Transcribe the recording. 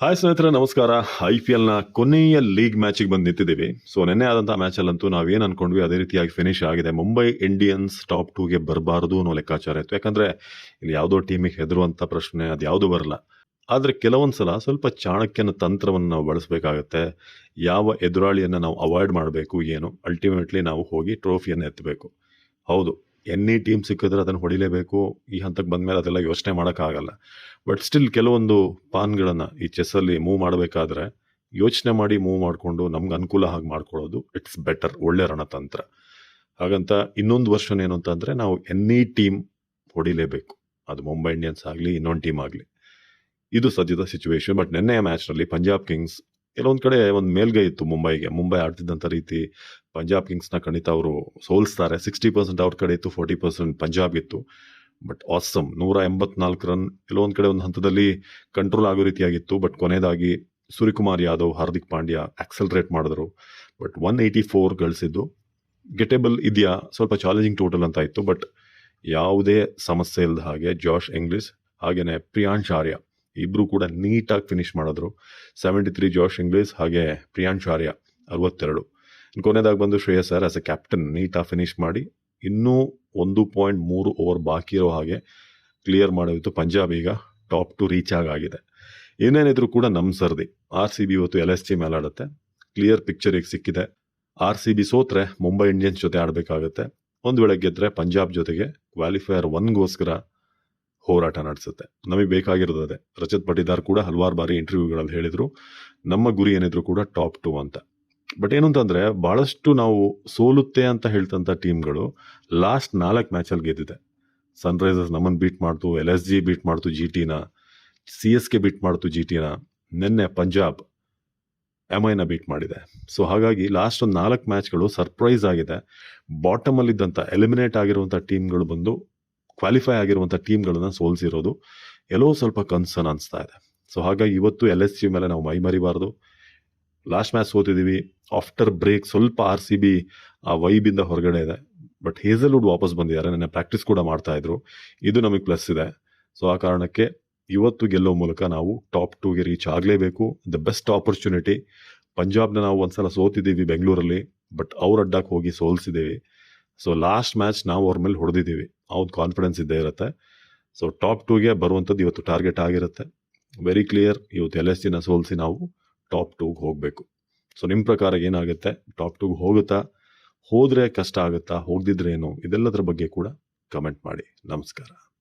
Hi ಸ್ನೇಹಿತರೆ, ನಮಸ್ಕಾರ. I P ಎಲ್ನ ಕೊನೆಯ ಲೀಗ್ ಮ್ಯಾಚಿಗೆ ಬಂದು ನಿಂತಿದ್ದೀವಿ. ಸೊ ನಿನ್ನೆ ಆದಂಥ ಮ್ಯಾಚಲ್ಲಂತೂ ನಾವೇನು ಅನ್ಕೊಂಡ್ವಿ, ಅದೇ ರೀತಿಯಾಗಿ ಫಿನಿಶ್ ಆಗಿದೆ. ಮುಂಬೈ ಇಂಡಿಯನ್ಸ್ ಟಾಪ್ ಟೂಗೆ ಬರಬಾರದು ಅನ್ನೋ ಲೆಕ್ಕಾಚಾರ ಇತ್ತು. ಯಾಕಂದ್ರೆ, ಇಲ್ಲಿ ಯಾವುದೋ ಟೀಮಿಗೆ ಹೆದರುವಂಥ ಪ್ರಶ್ನೆ ಅದು ಯಾವುದೂ ಬರಲ್ಲ. ಆದರೆ ಕೆಲವೊಂದು ಸಲ ಸ್ವಲ್ಪ ಚಾಣಕ್ಯನ ತಂತ್ರವನ್ನು ನಾವು ಬಳಸಬೇಕಾಗತ್ತೆ. ಯಾವ ಎದುರಾಳಿಯನ್ನು ನಾವು ಅವಾಯ್ಡ್ ಮಾಡಬೇಕು, ಏನು? ಅಲ್ಟಿಮೇಟ್ಲಿ ನಾವು ಹೋಗಿ ಟ್ರೋಫಿಯನ್ನು ಎತ್ತಬೇಕು ಹೌದು. ಎನ್ನಿ ಟೀಮ್ ಸಿಕ್ಕಿದ್ರೆ ಅದನ್ನು ಹೊಡಿಲೇಬೇಕು. ಈ ಹಂತಕ್ಕೆ ಬಂದಮೇಲೆ ಅದೆಲ್ಲ ಯೋಚನೆ ಮಾಡೋಕ್ಕಾಗಲ್ಲ. ಬಟ್ ಸ್ಟಿಲ್ ಕೆಲವೊಂದು ಪಾನ್ಗಳನ್ನು ಈ ಚೆಸ್ಸಲ್ಲಿ ಮೂವ್ ಮಾಡಬೇಕಾದ್ರೆ ಯೋಚನೆ ಮಾಡಿ ಮೂವ್ ಮಾಡಿಕೊಂಡು ನಮ್ಗೆ ಅನುಕೂಲ ಹಾಗೆ ಮಾಡ್ಕೊಳ್ಳೋದು ಇಟ್ಸ್ ಬೆಟರ್ ಒಳ್ಳೆ ರಣತಂತ್ರ. ಹಾಗಂತ ಇನ್ನೊಂದು ವರ್ಷ ಏನು ಅಂತಂದರೆ ನಾವು ಎನ್ನಿ ಟೀಮ್ ಹೊಡಿಲೇಬೇಕು. ಅದು ಮುಂಬೈ ಇಂಡಿಯನ್ಸ್ ಆಗಲಿ, ಇನ್ನೊಂದು ಟೀಮ್ ಆಗಲಿ. ಇದು ಸದ್ಯದ ಸಿಚುವೇಶನ್ ಬಟ್ ನಿನ್ನೆಯ ಮ್ಯಾಚ್ನಲ್ಲಿ ಪಂಜಾಬ್ ಕಿಂಗ್ಸ್ ಕೆಲವೊಂದು ಕಡೆ ಒಂದು ಮೇಲ್ಗೈ ಇತ್ತು ಮುಂಬೈಗೆ. ಮುಂಬೈ ಆಡ್ತಿದ್ದಂಥ ರೀತಿ ಪಂಜಾಬ್ ಕಿಂಗ್ಸ್ನ ಖಂಡಿತ ಅವರು ಸೋಲಿಸ್ತಾರೆ. ಸಿಕ್ಸ್ಟಿ ಪರ್ಸೆಂಟ್ ಅವ್ರ ಕಡೆ ಇತ್ತು, ಫೋರ್ಟಿ ಪರ್ಸೆಂಟ್ ಪಂಜಾಬ್ ಇತ್ತು. ಬಟ್ ಆಸಮ್ ನೂರ ಎಂಬತ್ನಾಲ್ಕು ರನ್ ಕೆಲವೊಂದು ಕಡೆ ಒಂದು ಹಂತದಲ್ಲಿ ಕಂಟ್ರೋಲ್ ಆಗೋ ರೀತಿಯಾಗಿತ್ತು. ಬಟ್ ಕೊನೆಯದಾಗಿ ಸೂರ್ಯಕುಮಾರ್ ಯಾದವ್, ಹಾರ್ದಿಕ್ ಪಾಂಡ್ಯ ಆಕ್ಸಲ್ರೇಟ್ ಮಾಡಿದ್ರು. ಬಟ್ ಒನ್ ಏಯ್ಟಿ ಫೋರ್ ಗಳಿಸಿದ್ದು. ಗೆಟೇಬಲ್ ಇದೆಯಾ? ಸ್ವಲ್ಪ ಚಾಲೆಂಜಿಂಗ್ ಟೋಟಲ್ ಅಂತ ಇತ್ತು. ಬಟ್ ಯಾವುದೇ ಸಮಸ್ಯೆ ಇಲ್ಲದ ಹಾಗೆ ಜಾಶ್ ಇಂಗ್ಲಿಸ್ ಹಾಗೆಯೇ ಪ್ರಿಯಾಂಶ್ ಆರ್ಯ ಇಬ್ರು ಕೂಡ ನೀಟಾಗಿ ಫಿನಿಶ್ ಮಾಡಿದ್ರು. ಸೆವೆಂಟಿ ತ್ರೀ ಜಾಶ್ ಇಂಗ್ಲೀಸ್ ಹಾಗೆ ಪ್ರಿಯಾಂಶ್ ಆರ್ಯ ಅರವತ್ತೆರಡು. ಕೊನೆಯದಾಗಿ ಬಂದು Shreyas sir as a captain ನೀಟಾಗಿ ಫಿನಿಶ್ ಮಾಡಿ ಇನ್ನೂ ಒಂದು ಪಾಯಿಂಟ್ ಮೂರು ಓವರ್ ಬಾಕಿ ಇರೋ ಹಾಗೆ ಕ್ಲಿಯರ್ ಮಾಡೋದಿತ್ತು ಪಂಜಾಬ್ ಈಗ ಟಾಪ್ ಟು ರೀಚ್ ಆಗಿದೆ. ಏನೇನಿದ್ರು ಕೂಡ ನಮ್ಮ ಸರ್ದಿ. ಆರ್ ಸಿ ಬಿ ಇವತ್ತು ಎಲ್ ಎಸ್ ಜಿ ಮೇಲೆ ಆಡುತ್ತೆ. ಕ್ಲಿಯರ್ ಪಿಕ್ಚರ್ ಈಗ ಸಿಕ್ಕಿದೆ. ಆರ್ ಸಿ ಬಿ ಸೋತ್ರೆ ಮುಂಬೈ ಇಂಡಿಯನ್ಸ್ ಜೊತೆ ಆಡಬೇಕಾಗುತ್ತೆ. ಒಂದು ವೇಳೆ ಗೆದ್ರೆ ಪಂಜಾಬ್ ಜೊತೆಗೆ ಕ್ವಾಲಿಫೈಯರ್ ಒನ್ಗೋಸ್ಕರ ಹೋರಾಟ ನಡೆಸುತ್ತೆ. ನಮಗೆ ಬೇಕಾಗಿರೋದು ರಜತ್ ಪಟಿದಾರ್ ಕೂಡ ಹಲವಾರು ಬಾರಿ ಇಂಟರ್ವ್ಯೂಗಳಲ್ಲಿ ಹೇಳಿದ್ರು, ನಮ್ಮ ಗುರಿ ಏನಿದ್ರು ಕೂಡ ಟಾಪ್ ಟು ಅಂತ. ಬಟ್ ಏನು ಅಂತಂದ್ರೆ ಬಹಳಷ್ಟು ನಾವು ಸೋಲುತ್ತೆ ಅಂತ ಹೇಳ್ತಂಥ ಟೀಮ್ಗಳು ಲಾಸ್ಟ್ ನಾಲ್ಕು ಮ್ಯಾಚಲ್ಲಿ ಗೆದ್ದಿದೆ. ಸನ್ರೈಸರ್ಸ್ ನಮ್ಮನ್ನು ಬೀಟ್ ಮಾಡ್ತು, ಎಲ್ ಎಸ್ ಜಿ ಬೀಟ್ ಮಾಡ್ತು ಜಿ ಟಿನ ಸಿ ಎಸ್ ಕೆ ಬೀಟ್ ಮಾಡ್ತು ಜಿ ಟಿನ ನಿನ್ನೆ ಪಂಜಾಬ್ ಎಂ ಐನ ಬೀಟ್ ಮಾಡಿದೆ. ಸೊ ಹಾಗಾಗಿ ಲಾಸ್ಟ್ ಒಂದು ನಾಲ್ಕು ಮ್ಯಾಚ್ಗಳು ಸರ್ಪ್ರೈಸ್ ಆಗಿದೆ. ಬಾಟಮಲ್ಲಿದ್ದಂಥ, ಎಲಿಮಿನೇಟ್ ಆಗಿರುವಂಥ ಟೀಮ್ಗಳು ಬಂದು ಕ್ವಾಲಿಫೈ ಆಗಿರುವಂಥ ಟೀಮ್ಗಳನ್ನ ಸೋಲ್ಸಿರೋದು ಎಲ್ಲೋ ಸ್ವಲ್ಪ ಕನ್ಸರ್ನ್ ಅನಿಸ್ತಾ ಇದೆ. ಸೊ ಹಾಗಾಗಿ ಇವತ್ತು ಎಲ್ ಎಸ್ ಸಿ ಮೇಲೆ ನಾವು ಮೈ ಮರಿಬಾರ್ದು ಲಾಸ್ಟ್ ಮ್ಯಾಚ್ ಸೋತಿದ್ದೀವಿ ಆಫ್ಟರ್ ಬ್ರೇಕ್ ಸ್ವಲ್ಪ ಆರ್ ಸಿ ಬಿ ಆ ವೈಬಿಂದ ಹೊರಗಡೆ ಇದೆ. ಬಟ್ ಹೇಸಲ್ವುಡ್ ವಾಪಸ್ ಬಂದಿದ್ದಾರೆ. ನನ್ನ ಪ್ರಾಕ್ಟೀಸ್ ಕೂಡ ಮಾಡ್ತಾ ಇದ್ರು. ಇದು ನಮಗೆ ಪ್ಲಸ್ ಇದೆ. ಸೊ ಆ ಕಾರಣಕ್ಕೆ ಇವತ್ತು ಗೆಲ್ಲೋ ಮೂಲಕ ನಾವು ಟಾಪ್ ಟೂಗೆ ರೀಚ್ ಆಗಲೇಬೇಕು. ದ ಬೆಸ್ಟ್ ಆಪರ್ಚುನಿಟಿ ಪಂಜಾಬ್ನ ನಾವು ಒಂದ್ಸಲ ಸೋತಿದ್ದೀವಿ ಬೆಂಗಳೂರಲ್ಲಿ. ಬಟ್ ಅವ್ರ ಅಡ್ಡಕ್ಕೆ ಹೋಗಿ ಸೋಲ್ಸಿದ್ದೀವಿ ಸೊ ಲಾಸ್ಟ್ ಮ್ಯಾಚ್ ನಾವು ಅವ್ರ ಮೇಲೆ ಹೊಡೆದಿದ್ದೀವಿ. ಅವ್ರ ಕಾನ್ಫಿಡೆನ್ಸ್ ಇದ್ದೇ ಇರುತ್ತೆ. ಸೊ ಟಾಪ್ ಟೂಗೆ ಬರುವಂಥದ್ದು ಇವತ್ತು ಟಾರ್ಗೆಟ್ ಆಗಿರುತ್ತೆ. ವೆರಿ ಕ್ಲಿಯರ್ ಇವತ್ತು ಎಲ್ ಎಸ್ ಜಿನ ಸೋಲಿಸಿ ನಾವು ಟಾಪ್ ಟೂಗೆ ಹೋಗಬೇಕು. ಸೊ ನಿಮ್ಮ ಪ್ರಕಾರ ಏನಾಗುತ್ತೆ? ಟಾಪ್ ಟೂಗೆ ಹೋಗುತ್ತಾ? ಹೋದರೆ ಕಷ್ಟ ಆಗುತ್ತಾ? ಹೋಗದಿದ್ರೆ ಏನು? ಇದೆಲ್ಲದರ ಬಗ್ಗೆ ಕೂಡ ಕಮೆಂಟ್ ಮಾಡಿ. ನಮಸ್ಕಾರ.